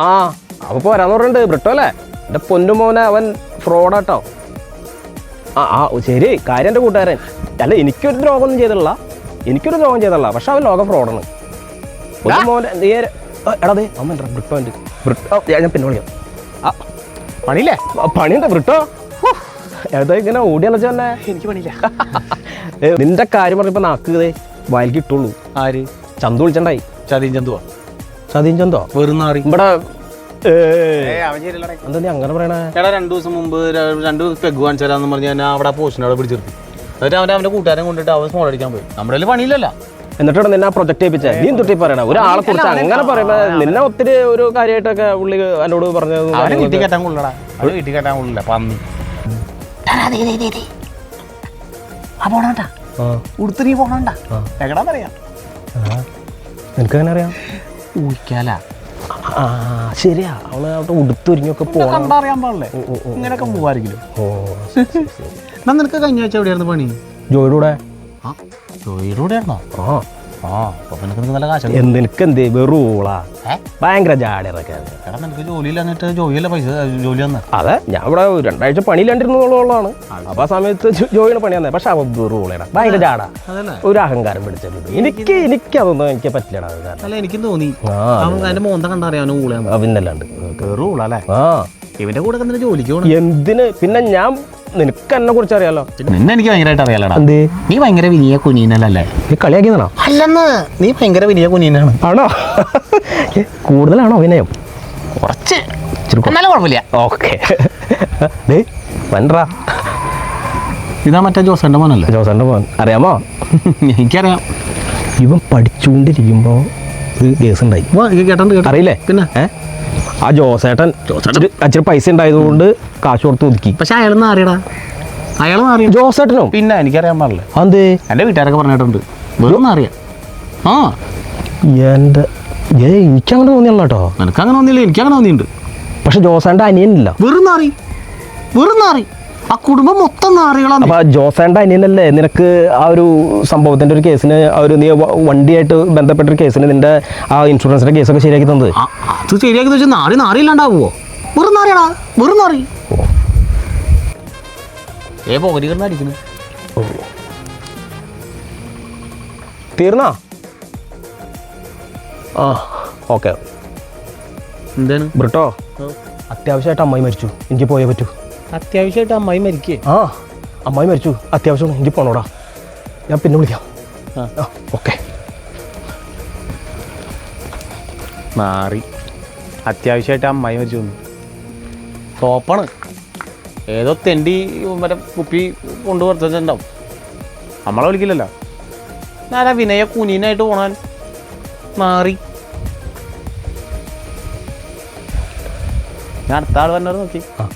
ആ അവൻ പറഞ്ഞിട്ടുണ്ട് ബ്രിട്ടോ അല്ലേ? എന്റെ പൊന്നു മോനെ അവൻ ഫ്രോഡാട്ടോ. ആ ആ ശരി കാര്യം എന്റെ കൂട്ടുകാരൻ. അല്ല എനിക്കൊരു ദ്രോഹമൊന്നും ചെയ്തിട്ടില്ല. എനിക്കൊരു ദ്രോഹം ചെയ്തിട്ടില്ല. പക്ഷെ അവൻ ലോകം ഫ്രോഡാണ്. മോനെ നേരെ എടാ ദേ അവൻ ബ്രിട്ടോ എന്റെ ബ്രിട്ടോ ഞാൻ പിന്നെ വിളിക്കാം. ആ പണിയില്ലേ? പണിയുണ്ട് ബ്രിട്ടോ? ഏതാ ഇങ്ങനെ ഓടി അലച്ച തന്നെ എനിക്ക് പണിയില്ല. നിന്റെ കാര്യം പറഞ്ഞപ്പോ നാക്ക് ദേ കിട്ടുള്ളൂ ഇട്ടുള്ളൂ. ആര്? ചന്തു വിളിച്ചണ്ടായി ചതി ചന്തുവാ. ചതീൻ ചന്തോ വെറുന്നാറി നാറി ഇവിടെ എന്താ നീ അങ്ങനെ പറയണേ? രണ്ടു ദിവസം മുമ്പ് രണ്ട് പെഗ് കാണിച്ചു തരാന്ന് പറഞ്ഞ് ഞാൻ അവിടെ പോസ്റ്റിനെ അവിടെ പിടിച്ചിരുത്തി. എന്നിട്ട് അവൻ അവന്റെ കൂട്ടുകാരൻ കൊണ്ടിട്ട് അവൻ സ്മോൾ അടിക്കാൻ പോയി. നമ്മുടെ കയ്യിൽ പണിയില്ലല്ലോ. എന്നിട്ടാണ് നിന്നെ പ്രൊജക്ട് ചെയ്യിപ്പിച്ചേ നീ തൊട്ടി പറയണ? ഒരാളെ കുറിച്ച് അങ്ങനെ പറയുമ്പോ നിന്നെ ഒത്തിരി ഒരു കാര്യമായിട്ടൊക്കെ പുള്ളി എന്നോട് പറഞ്ഞത് വീട്ടിൽ കയറ്റാൻ കൊള്ളടാ. വീട്ടിൽ കയറ്റാൻ കൊള്ളില്ല പന്നി. ആ പോണാട്ടാ. ആ, ഉടുത്ത് നീ പോണണ്ട എങ്ങടാന്നറിയാം? ആ. നിനക്കെങ്ങനെ അറിയാം? ഊരിക്കാല ആ ശരിയാ. അവൾ അവിടെ ഉടുത്തൊരിഞ്ഞൊക്കെ പോണം. കണ്ടറിയാൻ പാടില്ലേ. ഇങ്ങനെയൊക്കെ പോവാറില്ല ഓ എന്നാ നിനക്ക് കഴിഞ്ഞ ആഴ്ച എവിടെയായിരുന്നു പണി? ജോയിലൂടെ? ആ ജോയിലൂടെ ആയിരുന്നോ ആ. എന്തിനക്ക് എന്ത് വെറൂള. ഭയങ്കര ജോലി അതെ ഞാൻ ഇവിടെ രണ്ടാഴ്ച പണിയില്ലാണ്ടിരുന്നുള്ളതാണ്. അപ്പൊ ആ സമയത്ത് ജോലിയുടെ പണിയാണ് പണി തന്നെ പക്ഷെ അവൻ വെറൂളയാണ് ഭയങ്കര ജാടാ ഒരു അഹങ്കാരം പിടിച്ചിട്ടുണ്ട്. എനിക്ക് എനിക്ക് അതൊന്നും എനിക്ക് പറ്റില്ലടാ അല്ല എനിക്കും തോന്നി. മോന്ത കണ്ടറിയാനോ അവനല്ലാണ്ട് ആ ഇവന്റെ കൂടെ ജോലിക്ക് എന്തിന്? പിന്നെ ഞാൻ നിനക്ക് എന്നെ കുറിച്ച് അറിയാലോ നിന്നെ എനിക്ക് ഭയങ്കരമായിട്ട് അറിയാലടാ എന്ത്? നീ ഭയങ്കര വിനിയ കുനീനല്ലേ? നീ കളിയാക്കിയതാണോ? അല്ലെന്ന് നീ ഭയങ്കര വലിയ കുനിയനാണ് ആണോ? കൂടുതലാണോ അഭിനയം? കുറച്ച്. എന്നാലും കുഴപ്പമില്ല. ഓക്കെ. വണ്ടാ ഇതാ മറ്റേ ജോസന്റെ മോനല്ലേ? ജോസന്റെ മോൻ. അറിയാമോ? എനിക്കറിയാം. ഇവൻ പഠിച്ചുകൊണ്ടിരിക്കുമ്പോൾ ഒരു കേസ് ഉണ്ടായി. അറിയില്ലേ? പിന്നെ? ഏ? ആ ജോസേട്ടൻ അച്ഛൻ പൈസ ഉണ്ടായതുകൊണ്ട് കാശ് കൊടുത്ത് ഒതുക്കി. പക്ഷെ അയാൾ അറിയടാ അയാൾ അറിയാം ജോസേട്ടനോ? പിന്നെ എനിക്കറിയാൻ പാടില്ല. അതെ എന്റെ വീട്ടുകാരൊക്കെ പറഞ്ഞിട്ടുണ്ട്. വെറും അറിയാം ആ. എന്റെ ഏ എനിക്കങ്ങനെ തോന്നിയല്ല കേട്ടോ നിനക്ക് അങ്ങനെ എനിക്കങ്ങനെ എനിക്ക് അങ്ങനെ തോന്നിയിട്ടുണ്ട്. പക്ഷെ ജോസേന്റെ അനിയനില്ല. വെറും അറി വെറും നാറി. ആ കുടുംബം മൊത്തം നാറികളാണ് അപ്പൊ ജോസേന്റെ അനിയനല്ലേ നിനക്ക് ആ ഒരു സംഭവത്തിന്റെ ഒരു കേസിന് ആ ഒരു നീ വണ്ടിയായിട്ട് ബന്ധപ്പെട്ട ഒരു കേസിന് നിന്റെ ആ ഇൻഷുറൻസിന്റെ കേസൊക്കെ ശരിയാക്കി തന്നത്? അത് ശരിയാക്കി വെച്ചാൽ നാറി നാറിയില്ലാണ്ടാവുമോ വെറും നാറിയാടാ വെറും നാറി. ഏ തീർന്നാ? ആ ഓക്കെ. എന്താണ്? ബ്രിട്ടോ അത്യാവശ്യമായിട്ട് അമ്മായി മരിച്ചു. എനിക്ക് പോയേ പറ്റൂ. അത്യാവശ്യമായിട്ട് അമ്മായി മരിക്കേ. ആ അമ്മായി മരിച്ചു. അത്യാവശ്യമാണ് എനിക്ക് പോണോടാ. ഞാൻ പിന്നെ വിളിക്കാം. ആ. ഓക്കെ. മാറി. അത്യാവശ്യമായിട്ട് അമ്മായി മരിച്ചു വന്നു ടോപ്പാണ് ഏതോ തെണ്ടി മറ്റേ കുപ്പി കൊണ്ട് കൊടുത്തിട്ടുണ്ടാവും നമ്മളെ വിളിക്കില്ലല്ലോ. ഞാനാ വിനയ കുനീനായിട്ട് പോണാൻ മാറി. ഞാൻ അടുത്ത ആൾ വന്നത് നോക്കി. ആ.